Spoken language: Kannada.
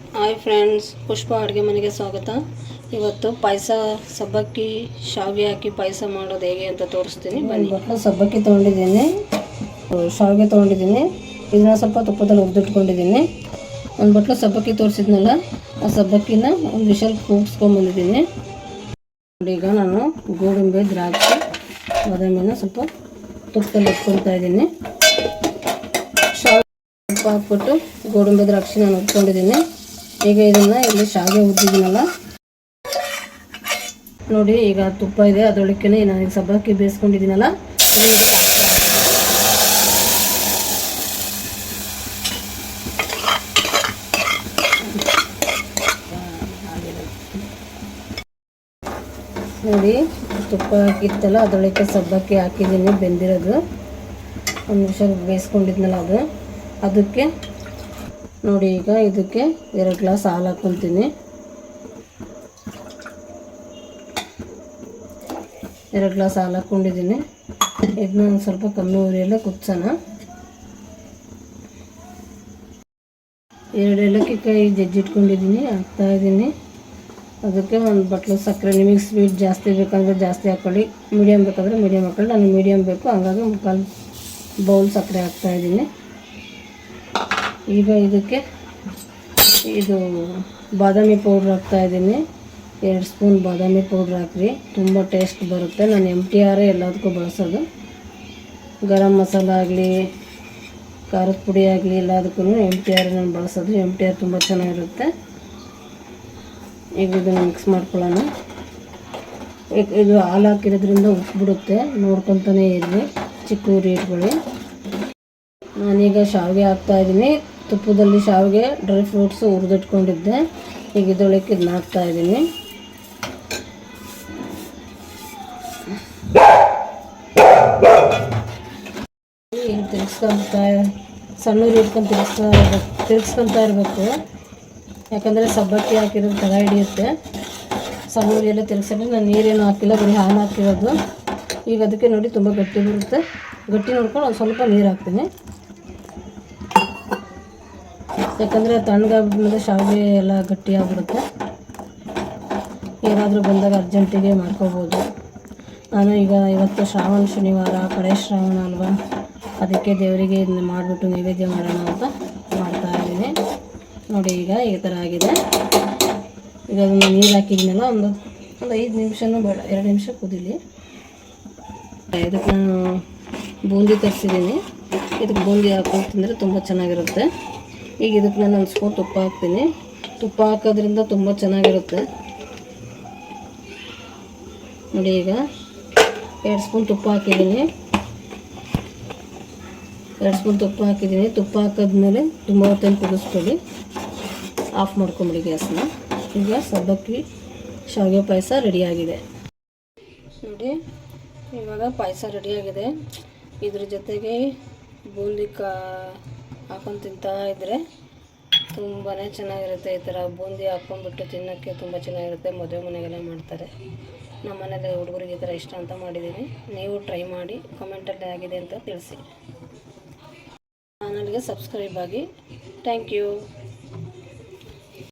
ಹಾಯ್ ಫ್ರೆಂಡ್ಸ್ ಪುಷ್ಪ ಅಡುಗೆ ಮನೆಗೆ ಸ್ವಾಗತ. ಇವತ್ತು ಪಾಯಸ, ಸಬ್ಬಕ್ಕಿ, ಶಾವಿಗೆ ಹಾಕಿ ಪಾಯಸ ಮಾಡೋದು ಹೇಗೆ ಅಂತ ತೋರಿಸ್ತೀನಿ. ಬನ್ನಿ. ಸಬ್ಬಕ್ಕಿ ತೊಗೊಂಡಿದ್ದೀನಿ. ಶಾವಿಗೆ ತೊಗೊಂಡಿದ್ದೀನಿ. ಇದನ್ನ ಸ್ವಲ್ಪ ತುಪ್ಪದಲ್ಲಿ ಹುರಿದಿಟ್ಕೊಂಡಿದ್ದೀನಿ. ಒಂದು ಬಟ್ಲು ಸಬ್ಬಕ್ಕಿ ತೋರಿಸಿದ್ನಲ್ಲ, ಆ ಸಬ್ಬಕ್ಕಿನ ಒಂದು ವಿಷಲ್ ಕೂಗಿಸ್ಕೊಂಬಂದಿದ್ದೀನಿ. ಈಗ ನಾನು ಗೋಡಂಬಿ, ದ್ರಾಕ್ಷಿ, ಬಾದಾಮಿನ ಸ್ವಲ್ಪ ತುಪ್ಪದಲ್ಲಿ ಇಟ್ಕೊಳ್ತಾ ಇದ್ದೀನಿ. ಶಾವಿಗೆ ತುಪ್ಪ ಹಾಕ್ಬಿಟ್ಟು ಗೋಡಂಬಿ ದ್ರಾಕ್ಷಿ ನಾನು ಉಟ್ಕೊಂಡಿದ್ದೀನಿ ಈಗ ಇದನ್ನು ಇಲ್ಲಿ ಶಾವಿಗೆ ಉದ್ದಿದ್ದೀನಲ್ಲ ನೋಡಿ, ಈಗ ತುಪ್ಪ ಇದೆ ಅದರೊಳಕ್ಕೆ ನಾನು ಈಗ ಸಬ್ಬಕ್ಕಿ ಬೇಯಿಸ್ಕೊಂಡಿದ್ದೀನಲ್ಲ? ನೋಡಿ, ತುಪ್ಪ ಹಾಕಿತ್ತಲ್ಲ, ಅದರೊಳಕ್ಕೆ ಸಬ್ಬಕ್ಕಿ ಹಾಕಿದ್ದೀನಿ, ಬೆಂದಿರೋದು. ಒಂದು ನಿಮಿಷ ಬೇಯಿಸ್ಕೊಂಡಿದ್ನಲ್ಲ ಅದು. ಅದಕ್ಕೆ ನೋಡಿ ಈಗ ಇದಕ್ಕೆ ಎರಡು ಗ್ಲಾಸ್ ಹಾಲು ಹಾಕ್ಕೊತೀನಿ. ಎರಡು ಗ್ಲಾಸ್ ಹಾಲು ಹಾಕ್ಕೊಂಡಿದ್ದೀನಿ. ಇದನ್ನ ಒಂದು ಸ್ವಲ್ಪ ಕಮ್ಮಿ ಉರಿಯಲ್ಲೇ ಕುದಿಸೋಣ. ಎರಡು ಏಲಕ್ಕಿ ಕಾಯಿ ಜಜ್ಜಿಟ್ಕೊಂಡಿದ್ದೀನಿ ಹಾಕ್ತಾ ಇದ್ದೀನಿ. ಅದಕ್ಕೆ ಒಂದು ಬಟ್ಲು ಸಕ್ಕರೆ, ನಿಮಗೆ ಸ್ವೀಟ್ ಜಾಸ್ತಿ ಬೇಕಂದ್ರೆ ಜಾಸ್ತಿ ಹಾಕ್ಕೊಳ್ಳಿ ಮೀಡಿಯಮ್ ಬೇಕಾದರೆ ಮೀಡಿಯಮ್ ಹಾಕ್ಕೊಳ್ಳಿ ನನಗೆ ಮೀಡಿಯಮ್ ಬೇಕು, ಹಾಗಾಗಿ ಮುಕ್ಕಾಲು ಬೌಲ್ ಸಕ್ಕರೆ ಹಾಕ್ತಾ ಇದ್ದೀನಿ. ಈಗ ಇದಕ್ಕೆ ಇದು ಬಾದಾಮಿ ಪೌಡ್ರ್ ಹಾಕ್ತಾ ಇದ್ದೀನಿ. ಎರಡು ಸ್ಪೂನ್ ಬಾದಾಮಿ ಪೌಡ್ರ್ ಹಾಕ್ರಿ. ತುಂಬ ಟೇಸ್ಟ್ ಬರುತ್ತೆ. ನಾನು ಎಂ ಟಿ ಆರೇ ಎಲ್ಲದಕ್ಕೂ ಬಳಸೋದು. ಗರಂ ಮಸಾಲ ಆಗಲಿ, ಖಾರದ ಪುಡಿ ಆಗಲಿ ಎಲ್ಲದಕ್ಕೂ ಎಂ ಟಿ ಆರ್ ನಾನು ಬಳಸೋದು. ಎಂ ಟಿ ಆರ್ ತುಂಬ ಚೆನ್ನಾಗಿರುತ್ತೆ. ಈಗ ಇದನ್ನು ಮಿಕ್ಸ್ ಮಾಡ್ಕೊಳ್ಳೋಣ. ಇದು ಹಾಲು ಹಾಕಿರೋದ್ರಿಂದ ಉಪ್ಬಿಡುತ್ತೆ ನೋಡ್ಕೊತಾನೆ ಇರಲಿ. ಚಿಕ್ಕ ರೇಟ್ಗಳು ನಾನೀಗ ಶಾವಿಗೆ ಹಾಕ್ತಾ ಇದ್ದೀನಿ. ತುಪ್ಪದಲ್ಲಿ ಶಾವಿಗೆ ಡ್ರೈ ಫ್ರೂಟ್ಸು ಹುರಿದಿಟ್ಕೊಂಡಿದ್ದೆ. ಈಗ ಇದೊಳಕ್ಕೆ ಇದನ್ನ ಹಾಕ್ತಾ ಇದ್ದೀನಿ. ಈಗ ತಿರ್ಗಿಸ್ಕೊಂತ ಸಣ್ಣ ಇಟ್ಕೊಂಡು ತಿರ್ಗಿಸ್ತಾ ಇರ್ಬೇಕು ತಿರ್ಸ್ಕೊತಾ ಇರಬೇಕು. ಯಾಕಂದರೆ ಸಬ್ಬಕ್ಕಿ ಹಾಕಿರೋದು ತಗ ಹಿಡಿಯುತ್ತೆ. ಸಣ್ಣ ಉರಿಯೆಲ್ಲ ತಿರ್ಗಿಸಿದ್ರೆ ನಾನು ನೀರೇನು ಹಾಕಿಲ್ಲ, ಬರೀ ಹಾಲು ಹಾಕಿರೋದು. ಈಗ ಅದಕ್ಕೆ ನೋಡಿ ತುಂಬ ಗಟ್ಟಿ ಬರುತ್ತೆ. ಗಟ್ಟಿ ನೋಡ್ಕೊಂಡು ಒಂದು ಸ್ವಲ್ಪ ನೀರು ಹಾಕ್ತೀನಿ. ಯಾಕಂದರೆ ಮೇಲೆ ಶಾವಿಗೆ ಎಲ್ಲ ಗಟ್ಟಿ ಆಗಿಬಿಡುತ್ತೆ ಏನಾದರೂ ಬಂದಾಗ ಅರ್ಜೆಂಟಿಗೆ ಮಾಡ್ಕೋಬೋದು. ನಾನು ಈಗ ಇವತ್ತು ಶ್ರಾವಣ, ಶನಿವಾರ, ಕಡೆ ಶ್ರಾವಣ ಅಲ್ವಾ? ಅದಕ್ಕೆ ದೇವರಿಗೆ ಇದನ್ನ ಮಾಡಿಬಿಟ್ಟು ನೈವೇದ್ಯ ಮಾಡೋಣ ಅಂತ ಮಾಡ್ತಾ ಇದ್ದೀನಿ. ನೋಡಿ ಈಗ ಈ ಥರ ಆಗಿದೆ. ಈಗ ಅದನ್ನು ನೀರು ಹಾಕಿದ್ನಲ್ಲ, ಒಂದು ಒಂದು ಐದು ನಿಮಿಷನೂ ಬೇಡ, ಎರಡು ನಿಮಿಷ ಕುದೀಲಿ. ಇದಕ್ಕೆ ನಾನು ಬೂಂದಿ ತರಿಸಿದ್ದೀನಿ. ಇದಕ್ಕೆ ಬೂಂದಿ ಹಾಕೊಂಡು ತಿಂದರೆ ತುಂಬ ಚೆನ್ನಾಗಿರುತ್ತೆ. ಈಗ ಇದಕ್ಕೆ ನಾನು ಸ್ಪೂನ್ ತುಪ್ಪ ಹಾಕ್ತೀನಿ. ತುಪ್ಪ ಹಾಕೋದ್ರಿಂದ ತುಂಬ ಚೆನ್ನಾಗಿರುತ್ತೆ. ನೋಡಿ ಈಗ ಎರಡು ಸ್ಪೂನ್ ತುಪ್ಪ ಹಾಕಿದ್ದೀನಿ. ಎರಡು ಸ್ಪೂನ್ ತುಪ್ಪ ಹಾಕಿದ್ದೀನಿ. ತುಪ್ಪ ಹಾಕಿದ್ಮೇಲೆ ತುಂಬ ಹೊತ್ತನ್ನು ಕುದಿಸ್ಕೊಳ್ಳಿ ಆಫ್ ಮಾಡ್ಕೊಂಬಿಡಿ ಗ್ಯಾಸ್ನ. ಈಗ ಸಬ್ಬಕ್ಕಿ ಶಾವಿಗೆ ಪಾಯಸ ರೆಡಿಯಾಗಿದೆ ನೋಡಿ, ಇವಾಗ ಪಾಯಸ ರೆಡಿಯಾಗಿದೆ ಇದ್ರ ಜೊತೆಗೆ ಬೂಂದಿ ಕಾ ಹಾಕೊಂಡು ತಿಂತಾ ಇದ್ದರೆ ತುಂಬಾ ಚೆನ್ನಾಗಿರುತ್ತೆ ಈ ಥರ ಬೂಂದಿ ಹಾಕ್ಕೊಂಡ್ಬಿಟ್ಟು ತಿನ್ನೋಕ್ಕೆ ತುಂಬ ಚೆನ್ನಾಗಿರುತ್ತೆ. ಮದುವೆ ಮನೆಗೆಲ್ಲ ಮಾಡ್ತಾರೆ. ನಮ್ಮ ಮನೇಲಿ ಹುಡುಗರಿಗೆ ಈ ಥರ ಇಷ್ಟ ಅಂತ ಮಾಡಿದ್ದೀನಿ. ನೀವು ಟ್ರೈ ಮಾಡಿ, ಕಮೆಂಟಲ್ಲಿ ಆಗಿದೆ ಅಂತ ತಿಳಿಸಿ. ಚಾನಲ್ಗೆ ಸಬ್ಸ್ಕ್ರೈಬ್ ಆಗಿ. Thank you